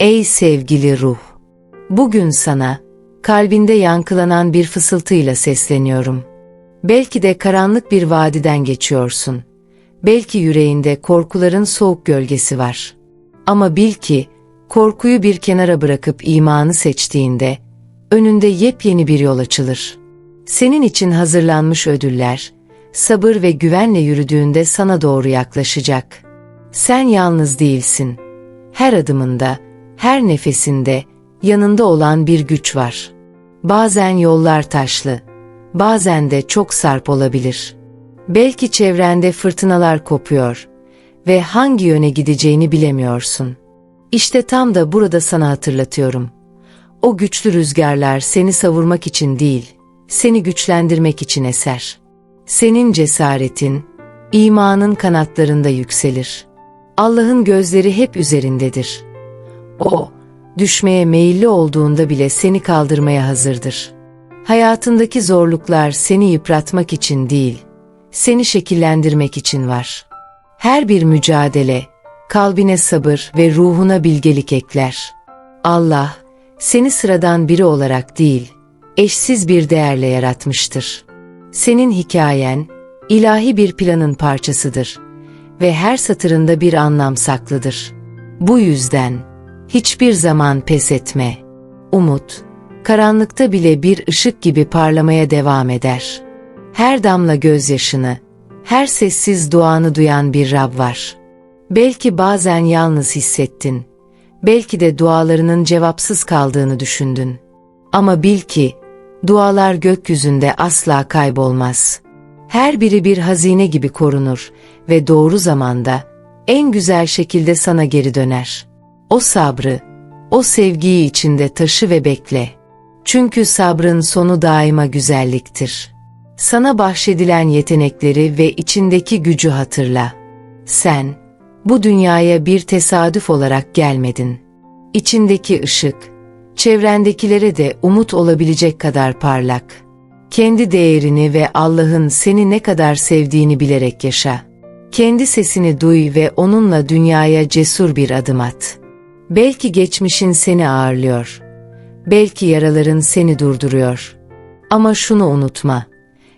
Ey sevgili ruh! Bugün sana, kalbinde yankılanan bir fısıltıyla sesleniyorum. Belki de karanlık bir vadiden geçiyorsun. Belki yüreğinde korkuların soğuk gölgesi var. Ama bil ki, korkuyu bir kenara bırakıp imanı seçtiğinde, önünde yepyeni bir yol açılır. Senin için hazırlanmış ödüller, sabır ve güvenle yürüdüğünde sana doğru yaklaşacak. Sen yalnız değilsin. Her adımında, her nefesinde yanında olan bir güç var. Bazen yollar taşlı, bazen de çok sarp olabilir. Belki çevrende fırtınalar kopuyor ve hangi yöne gideceğini bilemiyorsun. İşte tam da burada sana hatırlatıyorum. O güçlü rüzgarlar seni savurmak için değil, seni güçlendirmek için eser. Senin cesaretin, imanın kanatlarında yükselir. Allah'ın gözleri hep üzerindedir. O, düşmeye meyilli olduğunda bile seni kaldırmaya hazırdır. Hayatındaki zorluklar seni yıpratmak için değil, seni şekillendirmek için var. Her bir mücadele, kalbine sabır ve ruhuna bilgelik ekler. Allah, seni sıradan biri olarak değil, eşsiz bir değerle yaratmıştır. Senin hikayen, ilahi bir planın parçasıdır ve her satırında bir anlam saklıdır. Bu yüzden, hiçbir zaman pes etme. Umut, karanlıkta bile bir ışık gibi parlamaya devam eder. Her damla gözyaşını, her sessiz duanı duyan bir Rab var. Belki bazen yalnız hissettin. Belki de dualarının cevapsız kaldığını düşündün. Ama bil ki, dualar gökyüzünde asla kaybolmaz. Her biri bir hazine gibi korunur ve doğru zamanda, en güzel şekilde sana geri döner. O sabrı, o sevgiyi içinde taşı ve bekle. Çünkü sabrın sonu daima güzelliktir. Sana bahşedilen yetenekleri ve içindeki gücü hatırla. Sen, bu dünyaya bir tesadüf olarak gelmedin. İçindeki ışık, çevrendekilere de umut olabilecek kadar parlak. Kendi değerini ve Allah'ın seni ne kadar sevdiğini bilerek yaşa. Kendi sesini duy ve onunla dünyaya cesur bir adım at. Belki geçmişin seni ağırlıyor. Belki yaraların seni durduruyor. Ama şunu unutma.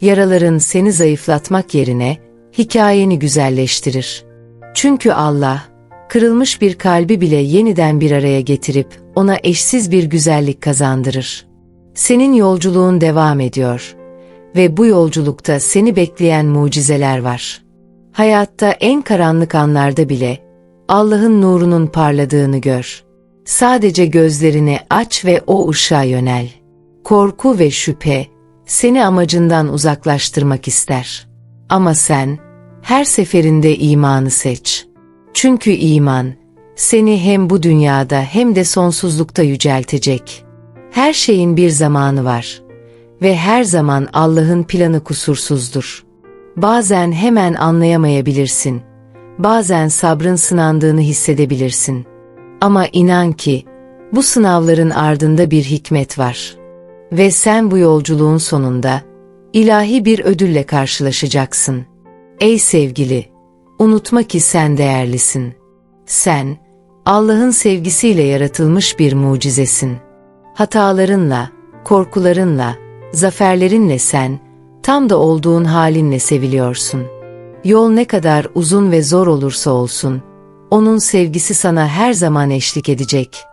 Yaraların seni zayıflatmak yerine hikayeni güzelleştirir. Çünkü Allah, kırılmış bir kalbi bile yeniden bir araya getirip ona eşsiz bir güzellik kazandırır. Senin yolculuğun devam ediyor ve bu yolculukta seni bekleyen mucizeler var. Hayatta en karanlık anlarda bile Allah'ın nurunun parladığını gör. Sadece gözlerini aç ve o ışığa yönel. Korku ve şüphe seni amacından uzaklaştırmak ister. Ama sen her seferinde imanı seç. Çünkü iman seni hem bu dünyada hem de sonsuzlukta yüceltecek. Her şeyin bir zamanı var ve her zaman Allah'ın planı kusursuzdur. Bazen hemen anlayamayabilirsin. Bazen sabrın sınandığını hissedebilirsin. Ama inan ki bu sınavların ardında bir hikmet var. Ve sen bu yolculuğun sonunda ilahi bir ödülle karşılaşacaksın. Ey sevgili, unutma ki sen değerlisin. Sen, Allah'ın sevgisiyle yaratılmış bir mucizesin. Hatalarınla, korkularınla, zaferlerinle sen, tam da olduğun halinle seviliyorsun. Yol ne kadar uzun ve zor olursa olsun, onun sevgisi sana her zaman eşlik edecek.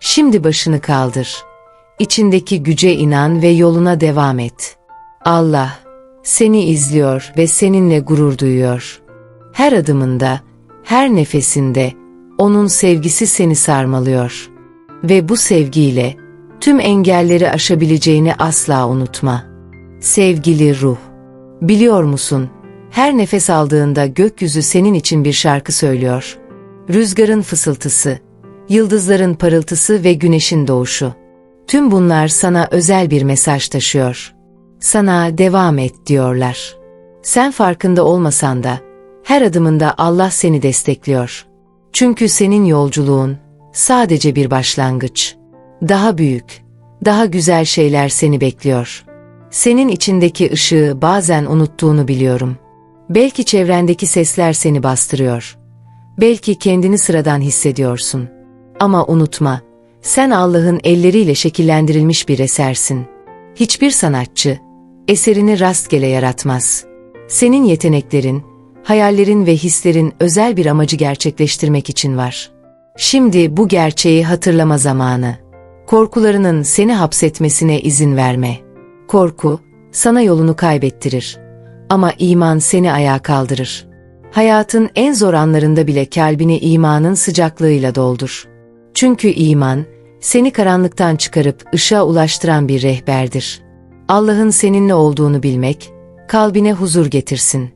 Şimdi başını kaldır. İçindeki güce inan ve yoluna devam et. Allah, seni izliyor ve seninle gurur duyuyor. Her adımında, her nefesinde, onun sevgisi seni sarmalıyor. Ve bu sevgiyle, tüm engelleri aşabileceğini asla unutma. Sevgili ruh, biliyor musun, her nefes aldığında gökyüzü senin için bir şarkı söylüyor. Rüzgarın fısıltısı, yıldızların parıltısı ve güneşin doğuşu. Tüm bunlar sana özel bir mesaj taşıyor. Sana devam et diyorlar. Sen farkında olmasan da, her adımında Allah seni destekliyor. Çünkü senin yolculuğun sadece bir başlangıç. Daha büyük, daha güzel şeyler seni bekliyor. Senin içindeki ışığı bazen unuttuğunu biliyorum. Belki çevrendeki sesler seni bastırıyor. Belki kendini sıradan hissediyorsun. Ama unutma, sen Allah'ın elleriyle şekillendirilmiş bir esersin. Hiçbir sanatçı eserini rastgele yaratmaz. Senin yeteneklerin, hayallerin ve hislerin özel bir amacı gerçekleştirmek için var. Şimdi bu gerçeği hatırlama zamanı. Korkularının seni hapsetmesine izin verme. Korku, sana yolunu kaybettirir. Ama iman seni ayağa kaldırır. Hayatın en zor anlarında bile kalbini imanın sıcaklığıyla doldur. Çünkü iman, seni karanlıktan çıkarıp ışığa ulaştıran bir rehberdir. Allah'ın seninle olduğunu bilmek, kalbine huzur getirsin.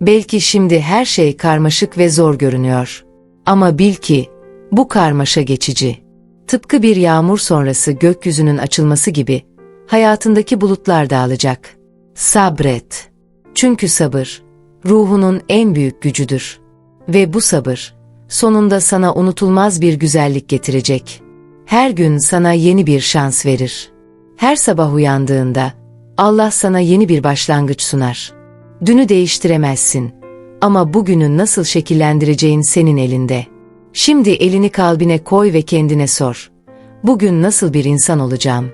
Belki şimdi her şey karmaşık ve zor görünüyor. Ama bil ki, bu karmaşa geçici. Tıpkı bir yağmur sonrası gökyüzünün açılması gibi, hayatındaki bulutlar dağılacak. Sabret. Çünkü sabır, ruhunun en büyük gücüdür. Ve bu sabır, sonunda sana unutulmaz bir güzellik getirecek. Her gün sana yeni bir şans verir. Her sabah uyandığında, Allah sana yeni bir başlangıç sunar. Dünü değiştiremezsin ama bugünü nasıl şekillendireceğin senin elinde. Şimdi elini kalbine koy ve kendine sor. Bugün nasıl bir insan olacağım?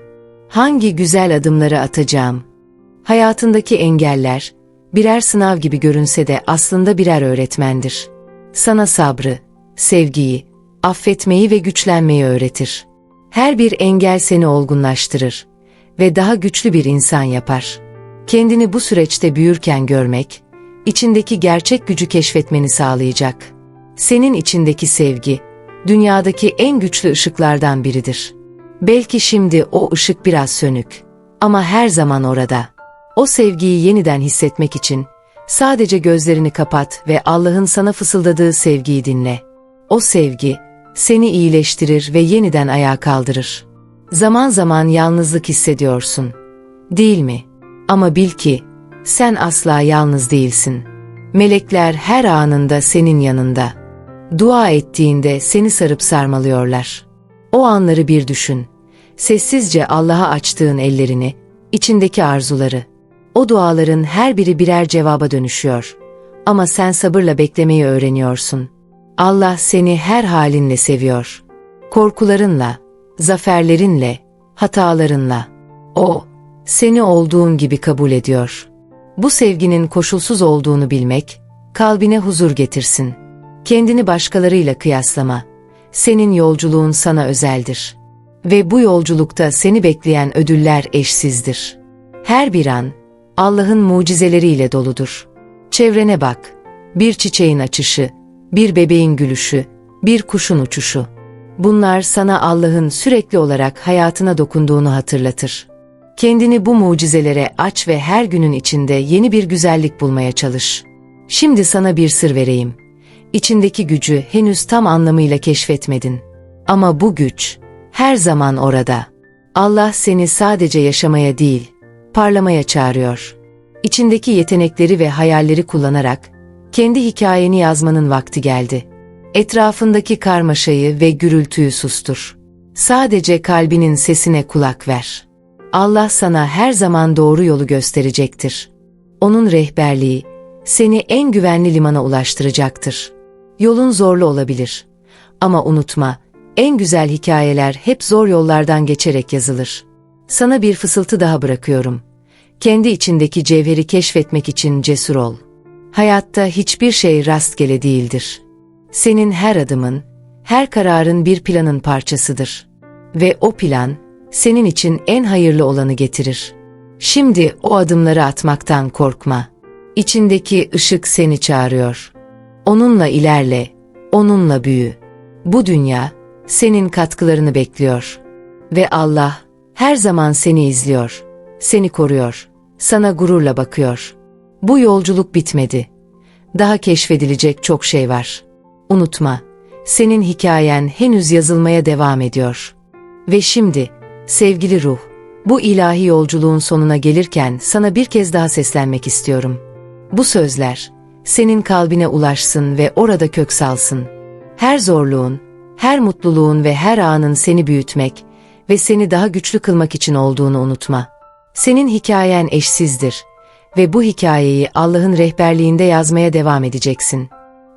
Hangi güzel adımları atacağım? Hayatındaki engeller, birer sınav gibi görünse de aslında birer öğretmendir. Sana sabrı, sevgiyi, affetmeyi ve güçlenmeyi öğretir. Her bir engel seni olgunlaştırır ve daha güçlü bir insan yapar. Kendini bu süreçte büyürken görmek, içindeki gerçek gücü keşfetmeni sağlayacak. Senin içindeki sevgi, dünyadaki en güçlü ışıklardan biridir. Belki şimdi o ışık biraz sönük ama her zaman orada. O sevgiyi yeniden hissetmek için sadece gözlerini kapat ve Allah'ın sana fısıldadığı sevgiyi dinle. O sevgi seni iyileştirir ve yeniden ayağa kaldırır. Zaman zaman yalnızlık hissediyorsun. Değil mi? Ama bil ki sen asla yalnız değilsin. Melekler her anında senin yanında. Dua ettiğinde seni sarıp sarmalıyorlar. O anları bir düşün. Sessizce Allah'a açtığın ellerini, içindeki arzuları. O duaların her biri birer cevaba dönüşüyor. Ama sen sabırla beklemeyi öğreniyorsun. Allah seni her halinle seviyor. Korkularınla, zaferlerinle, hatalarınla. O, seni olduğun gibi kabul ediyor. Bu sevginin koşulsuz olduğunu bilmek, kalbine huzur getirsin. Kendini başkalarıyla kıyaslama. Senin yolculuğun sana özeldir. Ve bu yolculukta seni bekleyen ödüller eşsizdir. Her bir an, Allah'ın mucizeleriyle doludur. Çevrene bak, bir çiçeğin açışı, bir bebeğin gülüşü, bir kuşun uçuşu. Bunlar sana Allah'ın sürekli olarak hayatına dokunduğunu hatırlatır. Kendini bu mucizelere aç ve her günün içinde yeni bir güzellik bulmaya çalış. Şimdi sana bir sır vereyim. İçindeki gücü henüz tam anlamıyla keşfetmedin. Ama bu güç her zaman orada. Allah seni sadece yaşamaya değil, parlamaya çağırıyor. İçindeki yetenekleri ve hayalleri kullanarak kendi hikayeni yazmanın vakti geldi. Etrafındaki karmaşayı ve gürültüyü sustur. Sadece kalbinin sesine kulak ver. Allah sana her zaman doğru yolu gösterecektir. Onun rehberliği seni en güvenli limana ulaştıracaktır. Yolun zorlu olabilir. Ama unutma, en güzel hikayeler hep zor yollardan geçerek yazılır. Sana bir fısıltı daha bırakıyorum. Kendi içindeki cevheri keşfetmek için cesur ol. Hayatta hiçbir şey rastgele değildir. Senin her adımın, her kararın bir planın parçasıdır. Ve o plan, senin için en hayırlı olanı getirir. Şimdi o adımları atmaktan korkma. İçindeki ışık seni çağırıyor. Onunla ilerle, onunla büyü. Bu dünya, senin katkılarını bekliyor. Ve Allah, her zaman seni izliyor, seni koruyor, sana gururla bakıyor. Bu yolculuk bitmedi. Daha keşfedilecek çok şey var. Unutma, senin hikayen henüz yazılmaya devam ediyor. Ve şimdi, sevgili ruh, bu ilahi yolculuğun sonuna gelirken sana bir kez daha seslenmek istiyorum. Bu sözler, senin kalbine ulaşsın ve orada kök salsın. Her zorluğun, her mutluluğun ve her anın seni büyütmek ve seni daha güçlü kılmak için olduğunu unutma. Senin hikayen eşsizdir ve bu hikayeyi Allah'ın rehberliğinde yazmaya devam edeceksin.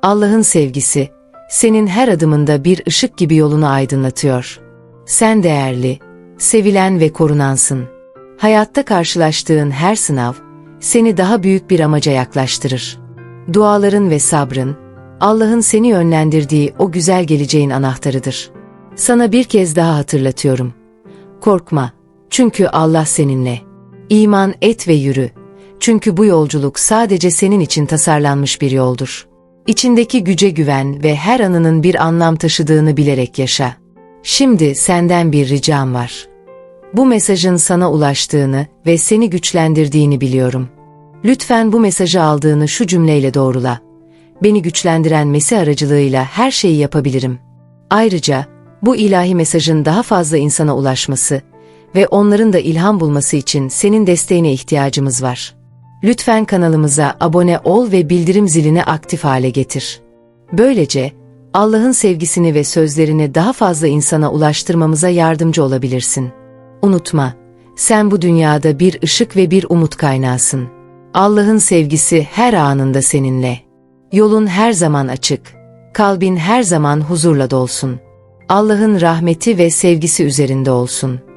Allah'ın sevgisi senin her adımında bir ışık gibi yolunu aydınlatıyor. Sen değerli, sevilen ve korunansın. Hayatta karşılaştığın her sınav, seni daha büyük bir amaca yaklaştırır. Duaların ve sabrın, Allah'ın seni yönlendirdiği o güzel geleceğin anahtarıdır. Sana bir kez daha hatırlatıyorum. Korkma, çünkü Allah seninle. İman et ve yürü. Çünkü bu yolculuk sadece senin için tasarlanmış bir yoldur. İçindeki güce güven ve her anının bir anlam taşıdığını bilerek yaşa. Şimdi senden bir ricam var. Bu mesajın sana ulaştığını ve seni güçlendirdiğini biliyorum. Lütfen bu mesajı aldığını şu cümleyle doğrula. Beni güçlendiren Mesih aracılığıyla her şeyi yapabilirim. Ayrıca bu ilahi mesajın daha fazla insana ulaşması ve onların da ilham bulması için senin desteğine ihtiyacımız var. Lütfen kanalımıza abone ol ve bildirim zilini aktif hale getir. Böylece Allah'ın sevgisini ve sözlerini daha fazla insana ulaştırmamıza yardımcı olabilirsin. Unutma, sen bu dünyada bir ışık ve bir umut kaynağısın. Allah'ın sevgisi her anında seninle. Yolun her zaman açık, kalbin her zaman huzurla dolsun. Allah'ın rahmeti ve sevgisi üzerinde olsun.''